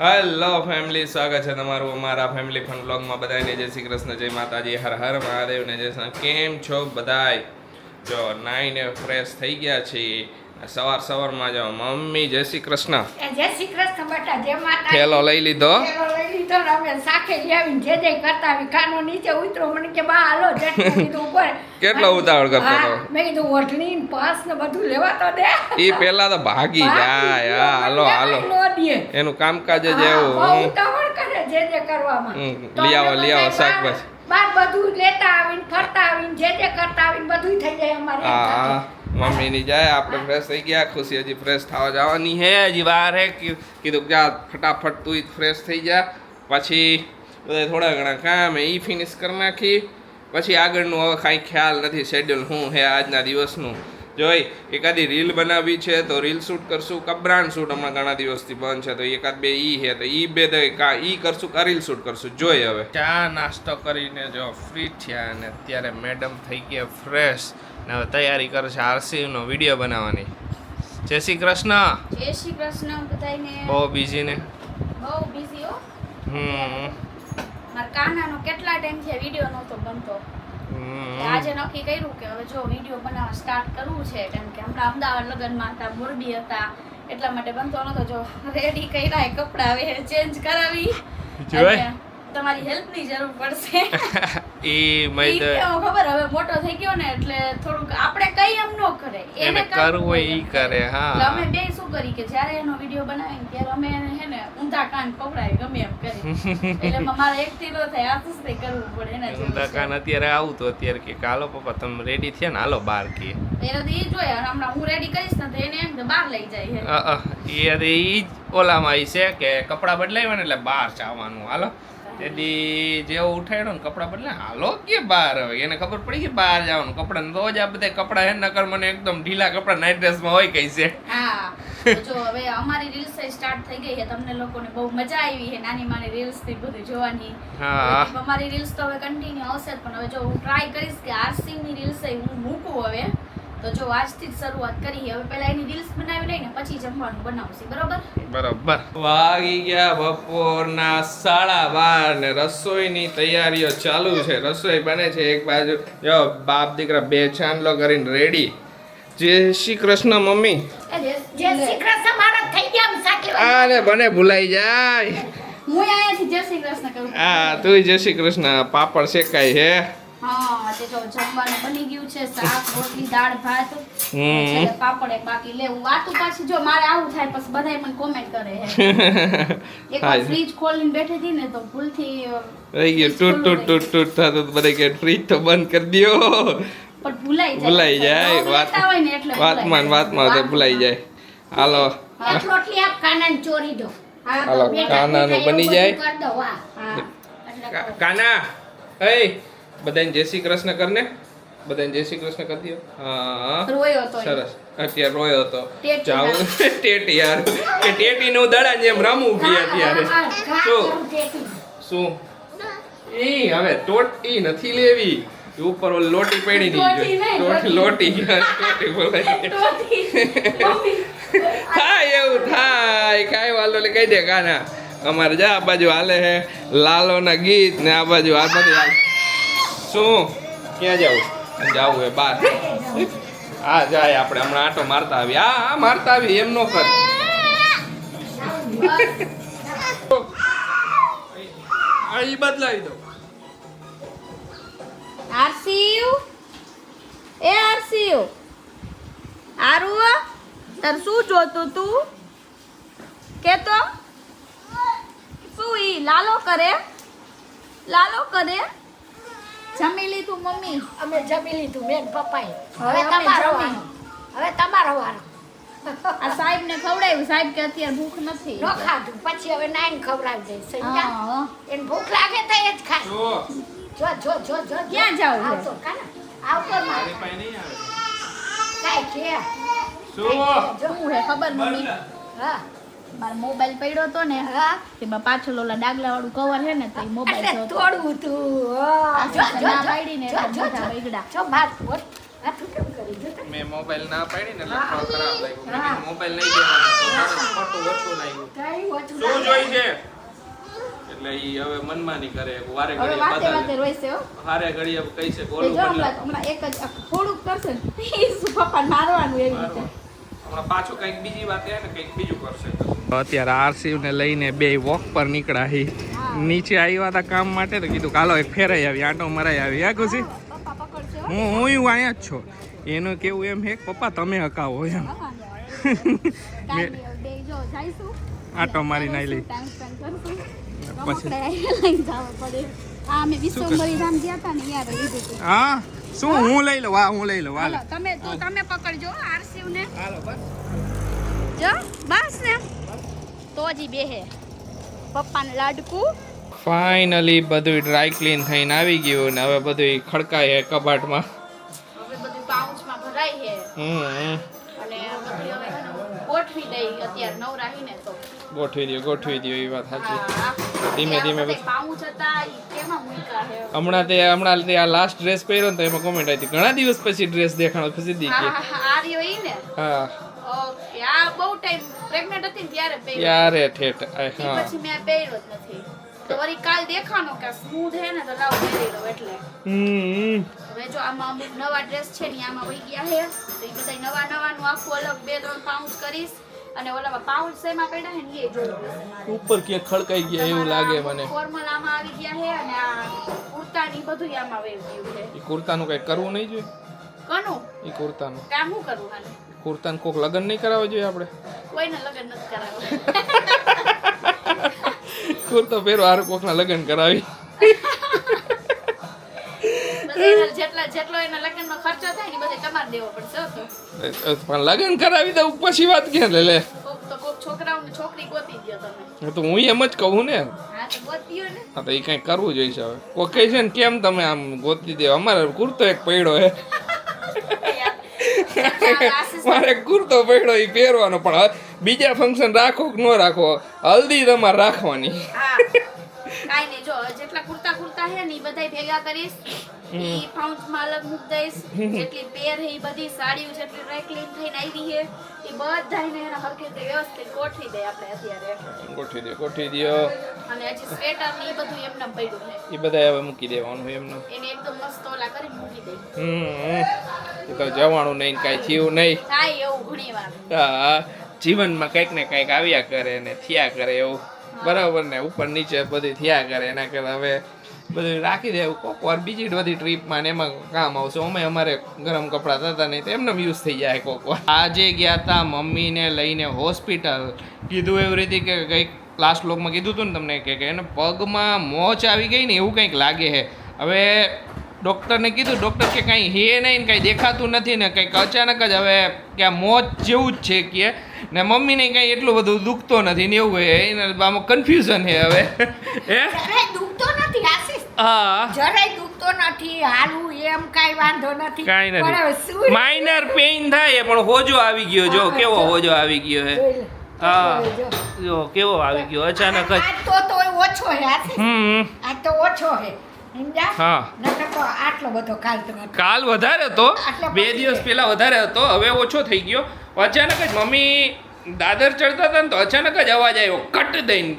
Hello family સ્વાગત છે તમારું અમારા ફેમિલી ફન બ્લોગમાં બધાને જય શ્રી કૃષ્ણ, જય માતાજી. હર હર મહાદેવ ને જય કેમ છો બધાય? જો નાઈને ફ્રેશ થઈ ગયા છીએ. સવાર સવારમાં જાઓ મમ્મી જય શ્રી કૃષ્ણ. જય શ્રી કૃષ્ણ બેટા જય માતા થેલો લઈ લીધો. લઈ લીધો અમે સાખે લઈ જે જે કરતા વિખાનો નીચે ઉતરો. મને કે બા હાલો જટ કીધું ઉપર કેટલો ઉતાવળ કરતો હતો? મેં કીધું ઓઢણી પાસ ને બધું લેવા તો દે. ઈ પેલા તો ભાગી જાય. હા હાલો હાલો. એનું કામકાજ જ એવું. ઉતાવળ કરે જે જે કરવામાં. લઈ આવો, લઈ આવો, શાકભાજી. બાર બધું લેતા આવીને ફરતા આવીને જે જે કરતા આવીને બધું થઈ જાય અમારે હા મમ્મી મમ્મીની જાય આપણે ફ્રેશ થઈ ગયા ખુશી હજી ફ્રેશ થવા જવાની હે હજી વાર હે કીધું કે જા ફટાફટ તું ફ્રેશ થઈ જા પછી બધા થોડા ઘણા કામ એ ફિનિશ કરી નાખી પછી આગળનું હવે કાંઈ ખ્યાલ નથી શેડ્યુલ શું હે આજના દિવસનું. જોઈ એકાદી રીલ બનાવવી છે તો રીલ શૂટ કરશું કબ્રાન શૂટ હમણાં ઘણા દિવસથી બંધ છે તો એકાદ બે ઈ છે તો ઈ બે તો કા ઈ કરશું કા રીલ શૂટ કરશું? જોઈ હવે. ચા નાસ્તો કરીને જો ફ્રી થયા અને અત્યારે મેડમ થઈ ગયા ફ્રેશ ને હવે તૈયારી કરશે આરસીનો વીડિયો બનાવવાની. જય શ્રી કૃષ્ણ. જય શ્રી કૃષ્ણ બધાને બહુ બિઝી ને. બહુ બિઝી હો. હમ. મારા કાનાનો કેટલા ટાઈમથી વીડિયો નહોતો બનતો. આજે નક્કી કર્યું કે હવે જો વીડિયો બનાવવા સ્ટાર્ટ કરવું છે કેમ કે હમણાં અમદાવાદ લગ્નમાં હતા મોરબી હતા એટલા માટે બનતો નતો. જો રેડી કર્યા કપડા હવે ચેન્જ કરાવી. તમારી હેલ્પની જરૂર પડશે. ઈ ખબર? હવે મોટો થઈ ગયો ને એટલે થોડુંક આપણે કઈ એમ ન કરે. એને કરવું હોય ઈ કરે, હા. અમે બે શું કરી કે જ્યારે એનો વિડિયો બનાવીએ ત્યારે અમે એને હે ને ઊંધા કાન પકડાય ગમે એમ કરી. એટલે મારે એકથી ન થાય આસ્તે કરવું પડે એના ઊંધા કાન અત્યારે આવું તો અત્યારે કે હાલો પપ્પા તમે રેડી થયા ને? હાલો બાર કે. એને તો ઈ અને હમણાં હું રેડી કરીશ ને તો એને એમ કે બહાર લઈ જાય હે અ, ઈ ઓલામાં આવી છે કે કપડાં બદલાવ્યા ને એટલે બહાર જવાનું હાલો. તેથી જેવો ઉઠાડ્યો ને કપડાં બદલે હાલો કે બહાર હવે? એને ખબર પડી કે બહાર જવાનું. કપડાં તો જ આ બધા કપડાં હે નકર મને એકદમ ઢીલા કપડાં નાઇટ ડ્રેસમાં હોય કઈ છે. જો હવે અમારી રીલ્સ સ્ટાર્ટ થઈ ગઈ છે. તમને લોકોને બહુ મજા આવી છે. નાની નાની રીલ્સથી બધું જોવાની. હા. અમારી રીલ્સ તો હવે કન્ટિન્યુ આવશે પણ હવે જો હું ટ્રાય કરીશ કે આરસી ની રીલ્સ હું મૂકું હવે. તો જો આજથી જ શરૂઆત કરી હવે પહેલા એની રીલ્સ બનાવી લઈને પછી જમવાનું બનાવશે. બરોબર? બરોબર. વાગી ગયા બપોરના સાડા બાર ને રસોઈની તૈયારીઓ ચાલુ છે. રસોઈ બને છે એક બાજુ. જો બાપ દીકરા બે છાંડલો કરીને રેડી. જય શ્રી કૃષ્ણ મમ્મી. જય શ્રી કૃષ્ણ. મારા થઈ ગયા અરે બને ભૂલાઈ જાય. હું અહીંયાથી જય શ્રી કૃષ્ણ કહું હા તું જય શ્રી કૃષ્ણ. પાપડ શેકાય છે હા તે જો જમવાનું બની ગયું છે શાક રોટલી દાળ ભાત. પાપડ એક બાકી લેવું વાતું પાછી જો મારે આવું થાય પછી બધાય મને કોમેન્ટ કરે છે એક ફ્રીજ ખોલીને બેઠી હતી ને તો ભૂલથી રહી ગયું. ટૂટ ટૂટ ટૂટ ટૂટ થતું બધા કે ફ્રીજ તો બંધ કરી દ્યો. પણ ભૂલાઈ જાય. ભૂલાઈ જાય. વાત હોય ને એટલે વાતમાં ને વાતમાં તો ભૂલાઈ જાય. હાલો. રોટલી આપ કાનાને ચોરી દો. હાલો, કાનાનું બની જાય. કાના. એ બધાને જય શ્રી કૃષ્ણ કરને? બધાને જય શ્રી કૃષ્ણ કરી દો હા રોયો તો સરસ. અત્યારે રોયો હતો. જાવ ટેટ યાર. કે ટેટી નું દડા જેમ રમવું બી અત્યારે. શું? શું? ઈ હવે ટોટ ઈ નથી લેવી. ઉપર ઓલ લોટી પડી ની ટોટી નહીં, લોટી. ટોટી બોલાય. થાય એવું થાય. કાઈ વાલો ને કહી દે કાના. અમારે જા આ બાજુ હાલે હે. લાલો ના ગીત ને આ બાજુ આ બધી શું? ક્યાં જવું? જવું એ બાર. હા જાય આપણે. હમણાં આટો મારતા આવી હા હા મારતા આવી એમ નો કર. ઈ બદલાવી દો. આરસીયુ? એ આરસીયુ. આરુ તાર શું જોતું તું? કે તો શું ઈ લાલો કરે? લાલો કરે? જમી લીધું મમ્મી? અમે જમી લીધું બેન પપ્પાએ. હવે તમારો હવે તમારો વારો આ સાહેબ ને ખવડાવ્યું. સાહેબ કે અત્યારે ભૂખ નથી. ન ખાધું. પછી હવે નાઈન ખવડાવી દઈશ સંજા એને ભૂખ લાગે તો એ જ ખાય. જો. જો જો જો ક્યાં જાવ છે? આવતો કાના? આવતો મારી પાસે નહીં આવે. કાંઈ કે. શું? જો હે ખબર મમ્મી? હા. મારો મોબાઈલ પડ્યો હતો ને હા તેમાં પાછળ ઓલા ડાગલા વાળું કવર છે ને તો એ મોબાઈલ એટલે તોડવું તું. મેં મોબાઈલ ના પાડી ને એટલે ખરાબ લાગ્યો. મેં હા. કીધું મોબાઈલ નહીં દેવાનો તો મારે ખોટું ઓછું લાગ્યું. કાંઈ ઓછું શું જોઈ છે? એટલે ઈ હવે મનમાની કરે. વારે ઘડીએ વાતે વાતે રોઈશે હો. હારે ઘડીએ કહી છે હમણાં એક જ થોડુંક કરશે ને ઈ પપ્પા મારવાનું એવી રીતે. હમણાં પાછું કંઈક બીજી વાત ને કંઈક બીજું કરશે. અત્યારે આરસીવને લઈને બે વોક પર નીકળ્યા હી. નીચે આવ્યા હતા કામ માટે તો કીધું કાલો એક ફેરાઈ આવી આંટો મરાઈ આવી. હા ખુશી? હો હું અહીંયા જ છું. એનું કેવું એમ હે પપ્પા તમે હકાવો એમ. આંટો મારીને આઈ લઈ. પછી? આ હા? શું? હું? લઈ લઉં હા હું લઈ લઉં હાલો. તમે તમે પકડજો આરસીવ ને હાલો બસ. જો બસ ને. તો જ બેહે. પપ્પાને લાડકું. ફાઇનલી બધું ડ્રાય ક્લીન થઈને આવી ગયું ને હવે બધું ખડકાય છે કબાટમાં. હવે બધું પાઉચમાં ભરાય છે હમ. અને હવે ગોઠવી દઈ અત્યારે નવરાહીને તો. ગોઠવી દો ગોઠવી દો એ વાત સાચી. ધીમે ધીમે પાઉચ હતા કેમાં મૂકા છે હમણાં તે હમણાં તે આ લાસ્ટ ડ્રેસ પહેર્યો ને તો એમાં કોમેન્ટ આવી હતી ઘણા દિવસ પછી ડ્રેસ દેખાણો પછી દીધી આ રહ્યો ઈ ને? હા. બહુ ટાઈમ પ્રેગ્નન્ટ હતી ત્યારે પહેર્યો. ત્યારે ઠેઠ હા. પછી મેં પહેર્યો જ નથી. તો વળી કાલ દેખાનો કે સ્મૂધ હે ને તો લાવ પહેરી લો એટલે. હમ. હવે જો આમાં અમુક નવા ડ્રેસ છે ને આમાં વહી ગયા હે. તો એ બધા નવા નવાનું આખું અલગ બે ત્રણ પાઉચ કરીશ. અને ઓલામાં પાઉચ શેમાં પડ્યા હે ને એ જોયું ઉપર કે ખડકાઈ ગયા એવું લાગે મને. ફોર્મલ આમાં આવી ગયા હે અને આ કુર્તા ની બધું આમાં વેવ ગયું છે. એ કુર્તાનું કઈ કરવું નહીં જોઈએ? કનું? એ કુર્તાનું. કામ શું કરવું હાલે? કુર્તાનું કોક લગ્ન નહીં કરાવવા જોઈએ આપણે? કોઈને લગ્ન નથી કરાવવા. કુર્તો પહેરો આરો કોકના લગ્ન કરાવી. પણ લગ્ન કરાવી દઉં પછી વાત ક્યાં લે તો હું એમ જ કહું ને. હા તો ગોત્યો ને. હા તો એ કઈ કરવું જોઈશે હવે. કોઈ કહે છે ને કેમ તમે આમ ગોતી દે અમારે કુર્તો એક પડ્યો હે. મારે કુર્તો પડ્યો એ પહેરવાનો પણ બીજા ફંક્શન રાખો કે ન રાખો હલ્દી તમારે રાખવાની. હા. કાંઈ નહીં. જો જેટલા કુર્તા કુર્તા છે ને એ બધાય ભેગા કરીશ. ઈ પાઉચમાં અલગ મૂક દઈશ. જેટલી પેર છે એ બધી સાડીઓ જેટલી ડ્રાય થઈને આવી છે એ બધાયને એના હરખે તે વ્યવસ્થિત ગોઠવી દે આપણે અત્યારે. ગોઠવી દે ગોઠવી દો. અને હજી સ્વેટર ને એ બધું એમને પડ્યું એ બધા હવે મૂકી દેવાનું એમનું. એને એકદમ મસ્ત ઓલા કરી મૂકી દે. હમ. એ તો જવાનું નહીં કઈ થયું નહીં. થાય એવું ઘણી વાર હા જીવનમાં કંઈક ને કંઈક આવ્યા કરે ને થયા કરે એવું. બરાબર ને, ઉપર નીચે બધી થયા કરે, એના કરતા હવે બધું રાખી દેવું કોક વાર બીજી બધી ટ્રીપમાં ને એમાં કામ આવશે. અમે અમારે ગરમ કપડાં થતા નહીં, તો એમને યુઝ થઈ જાય કોક વાર. આજે ગયા હતા મમ્મીને લઈને હોસ્પિટલ. કીધું એવી રીતે કે કંઈક લાસ્ટ લોકમાં કીધું હતું ને તમને કે એને પગમાં મોચ આવી ગઈ ને એવું કંઈક લાગે છે. હવે ડૉક્ટરને કીધું ડૉક્ટર કે કાંઈ હે નહીં ને કાંઈ દેખાતું નથી ને કંઈક અચાનક જ હવે કે આ મોત જેવું જ છે કે. ને મમ્મીને કાંઈ એટલું બધું દુખતો નથી ને એવું હે એને આમાં કન્ફ્યુઝન છે હવે. હે? દુખતો નથી આશીષ. હા. જરાય દુખતો નથી હાલું એમ કાંઈ વાંધો નથી. કાંઈ નથી. માઇનર પેઇન થાય પણ હોજો આવી ગયો જો કેવો હોજો આવી ગયો હે? હા. જો. કેવો આવી ગયો અચાનક જ. તો તોય ઓછો હે આ તો ઓછો હે. હા. આટલો બધો કાલ કાલ વધારે હતો. બે દિવસ પહેલા વધારે હતો. હવે ઓછો થઈ ગયો. અચાનક જ મમ્મી દાદર ચડતા હતા ને તો અચાનક જ અવાજ આવ્યો. કટ દઈને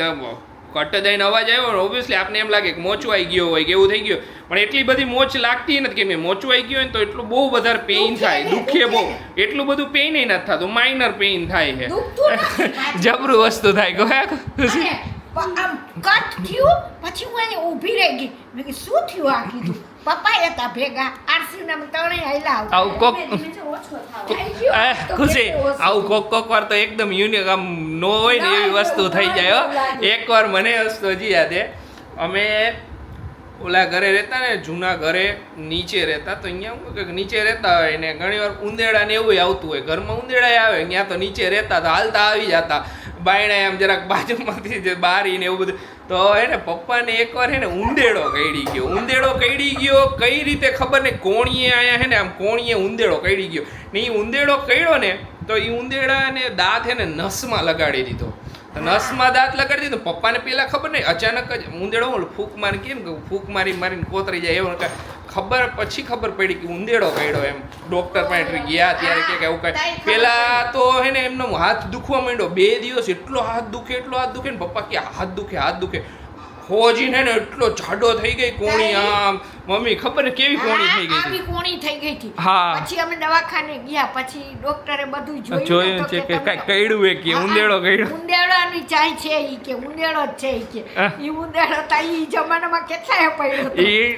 કટ દઈને અવાજ આવ્યો ઓબ્વિયસલી આપને એમ લાગે કે મોચવાઈ ગયો હોય કે એવું થઈ ગયું. પણ એટલી બધી મોચ લાગતી નથી કે મેં મોચવાઈ ગયો હોય ને તો એટલું બહુ વધારે પેઇન થાય. દુખે બહુ. એટલું બધું પેઇન નથી થતું. માઇનર પેઇન થાય છે. જબરું વસ્તુ થાય. પ- આમ કટ થયું પછી હું અહીં ઊભી રહી ગઈ. મેં કીધું શું થયું આ કીધું? પપ્પા હતા ભેગા. આરસી નામ ત્રણે હાલ્યા આવું. કોક ખુશી. આવું કોક કોક વાર તો એકદમ યુનિક આમ નો હોય ને એવી વસ્તુ થઈ જાય એકવાર મને વસ્તુ હજી યાદ અમે ઓલા ઘરે રહેતા ને, જૂના ઘરે નીચે રહેતા, તો અહીંયા શું કે નીચે રહેતા હોય ને ઘણીવાર ઉંદેડા ને એવું આવતું હોય. ઘરમાં ઉંદેડા આવે ત્યાં તો નીચે રહેતા, તો હાલતા આવી જતા. બાયણા આમ જરાક બાજુમાંથી જે બારી ને એવું બધું. તો એને પપ્પાને એકવાર હે ને ઉંદેડો કઈડી ગયો. ઉંદેડો કઈડી ગયો, કઈ રીતે ખબર ને કોણીએ આયા હે ને, આમ કોણીએ ઉંદેડો કઈડી ગયો. ને એ ઉંદેડો કઈડો ને, તો એ ઉંદેડાને દાંત હે નસમાં લગાડી દીધો. નસમાં દાંત લગાડી દીધું. પપ્પાને પેલા ખબર નહીં અચાનક જ ઉંદેડો ઓલું ફૂંક મારી કેમ કે ફૂંક મારી મારીને કોતરી જાય એવું કાંઈ ખબર પછી ખબર પડી કે ઉંદેડો કાઢ્યો એમ. ડોક્ટર પાસે ગયા ત્યારે કે એવું કાંઈ. પેલા તો હે ને એમનો હાથ દુખવા માંડ્યો. બે દિવસ એટલો હાથ દુખે એટલો હાથ દુખે ને પપ્પા કે હાથ દુખે હાથ દુખે. હોજીને ને એટલો જાડો થઈ ગઈ કોણી આમ. મમ્મી ખબર ને કેવી કોણી થઈ ગઈ આવી કોણી થઈ ગઈ હતી. હા. પછી અમે દવાખાને ગયા. પછી ડોક્ટરે બધું જોયું જોયું છે કે કઈ કઈડું એ કે ઉંદેડો કઈડો ઉંદેડાની ચાય છે ઈ કે ઉંદેડો જ છે ઈ કે. ઈ ઉંદેડો તા ઈ જમાનામાં કેટલાય પડ્યો ઈ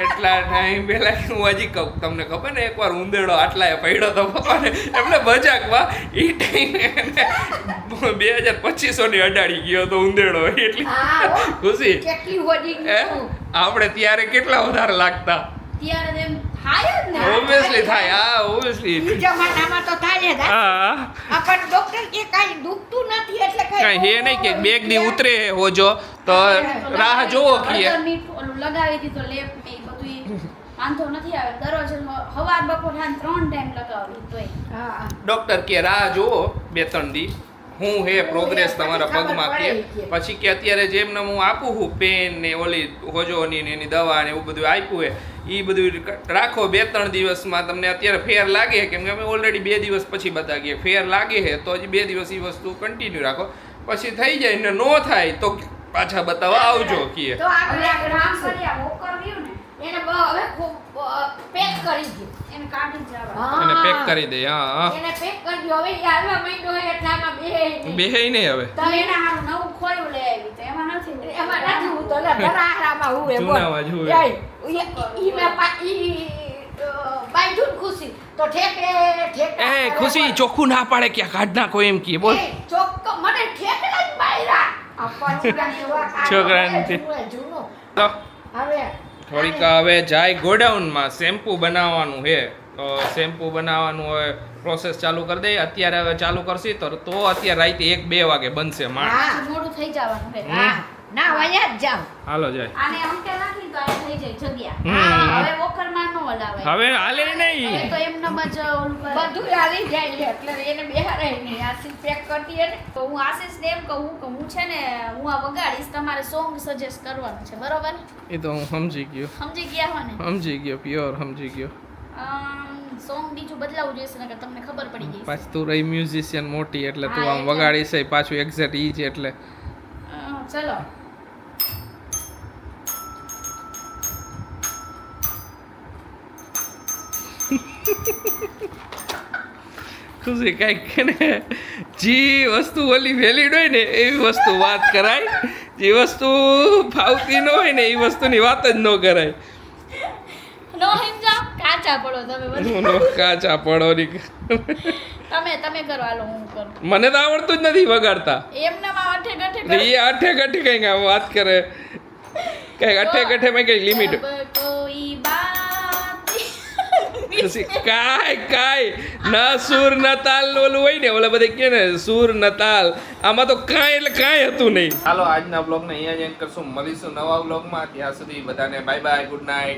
એટલા ટાઈમ પહેલા હું હજી કહું તમને ખબર ને એકવાર ઉંદેડો આટલાએ પડ્યો તો પપ્પાને એમને મજાકમાં ઈ ટાઈમે બે હજાર પચીસો ની અડાડી ગયો તો ઉંદેડો. એટલી હો. ખુશી કેટલી વધી હે? આપણે ત્યારે કેટલા વધારે લાગતા? ત્યારે તો થાય જ ને. ઓબ્વિયસલી થાય હા ઓબ્વિયસલી જમાનામાં તો થાય જ હા. હા. ડોક્ટર કે કાંઈ દુખતું નથી એટલે કાંઈ હે નહીં કે બે એક ઉતરે હોજો. તો રાહ જોવો લગાવી દીધો લેપ ને બધું વાંધો નથી આવે. દરરોજ હવાર બપોર સાંજ ત્રણ ટાઈમ લગાવું તોય. હા ડોક્ટર કે રાહ જોવો બે ત્રણ દી. હું હે પ્રોગ્રેસ તમારા પગમાં કે? પછી કે અત્યારે જેમને હું આપું છું પેન ને ઓલી હોજોની ને એની દવા ને એવું બધું આપ્યું હે એ બધું રાખો બે ત્રણ દિવસમાં તમને અત્યારે ફેર લાગે કેમ કે અમે ઓલરેડી બે દિવસ પછી ગયા ફેર લાગે છે તો હજી બે દિવસ એ વસ્તુ કન્ટિન્યુ રાખો. પછી થઈ જાય ને નો થાય તો પાછા બતાવવા આવજો કીએ. તો આપણે આ આગળ કામ કરી આ વોકર ને. એને હવે પેક કરી દો એને કાઢી જવા હા. પેક કરી દે હા હા એને પેક કરી દો હવે ઈ હાલવા એટલે આમાં બે નહીં. બે નહીં હવે તો એના હારું નવું ખોયું લઈ આવી તો એમાં નથી એમાં નથી હું તો લે ધરાહારામાં હું એ બોલ. જૂનામાં જ હું એ. જાય. ઈ- ઈ પા- ઈ, અ, ખુશી તો ઠેકે ઠેકે એ ખુશી ચોખ્ખું ના પાડે કે કાઢ નાખો એમ કે બોલ ચોખ્ખો મને જ. છોકરાને. જૂનો. હવે થોડીક હવે જાય ગોડાઉનમાં શેમ્પુ બનાવવાનું છે. તો શેમ્પુ બનાવવાનું હવે પ્રોસેસ ચાલુ કરી દઈએ. અત્યારે હવે ચાલુ કરશી તો તો અત્યારે રાતે એક બે વાગે બનશે માં હા મોડું થઈ જવાનું છે ના વાયા જ જાવ હાલો જાય. આને અમકે નાખી તો આ થઈ જાય જગ્યા. હવે હલાવાય હવે હાલે નહીં. તો એમનેમ જ બધું હાલી જાય એટલે એને બેહારે નહીં. આશીષ પેક કરતી હે ને તો હું આશીષને એમ કહું કે હું છે ને હું આ વગાડીશ તમારે સોંગ સજેસ્ટ કરવાનું છે. બરોબર? એ તો હું સમજી ગયો. સમજી ગયા હો ને? સમજી ગયો પ્યોર સમજી ગયો. સોંગ બીજું બદલાવું જોઈશે કે તમને ખબર પડી ગઈ. પાછું તું રહી મ્યુઝિશિયન મોટી એટલે તું આમ વગાડીશ વગાડી પાછું એક્ઝેક્ટ ઈ જ એટલે. ચલો. ખુશી કાંઈક ને જે વસ્તુ ઓલી વેલિડ હોય ને એવી વસ્તુ વાત કરાય. જે વસ્તુ ફાવતી ન હોય ને એ વસ્તુની વાત જ ન કરાય. કાચા પડો તમે કાચા પડોની તમે તમે કરો હાલો હું કરું. મને તો આવડતું જ નથી વગાડતા. એમને અઠે ગઠે એ આઠે ગઠે કંઈક વાત કરે. કઈ અઠે ગઠે માં કંઈક લિમિટ પછી કાય કાય ના, સુર, ના, તાલ ઓલું હોય ને, ઓલા બધા કે ને, સુર, ના, તાલ. આમાં તો કાંઈ એટલે કાંઈ હતું નહીં. ચાલો, આજના બ્લોગને અહીંયા જ એન્ડ કરશું. મળીશું નવા બ્લોગમાં ત્યાં સુધી બધાને બાય બાય ગુડ નાઇટ